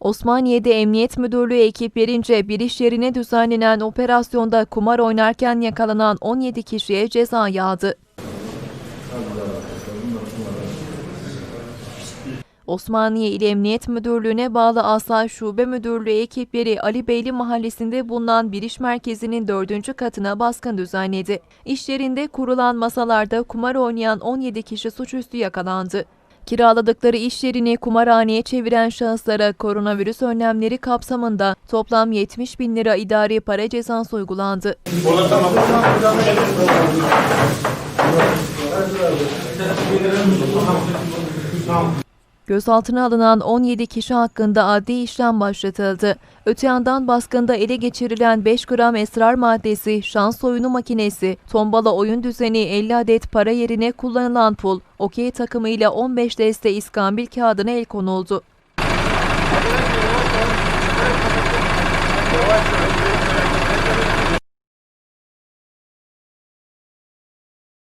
Osmaniye'de Emniyet Müdürlüğü ekiplerince bir iş yerine düzenlenen operasyonda kumar oynarken yakalanan 17 kişiye ceza yağdı. Osmaniye İl Emniyet Müdürlüğü'ne bağlı Asayiş Şube Müdürlüğü ekipleri Ali Beyli Mahallesi'nde bulunan bir iş merkezinin dördüncü katına baskın düzenledi. İş yerinde kurulan masalarda kumar oynayan 17 kişi suçüstü yakalandı. Kiraladıkları iş yerini kumarhaneye çeviren şahıslara koronavirüs önlemleri kapsamında toplam 70 bin lira idari para cezası uygulandı. Gözaltına alınan 17 kişi hakkında adli işlem başlatıldı. Öte yandan baskında ele geçirilen 5 gram esrar maddesi, şans oyunu makinesi, tombala oyun düzeni 50 adet para yerine kullanılan pul, okey takımıyla 15 deste iskambil kağıdına el konuldu.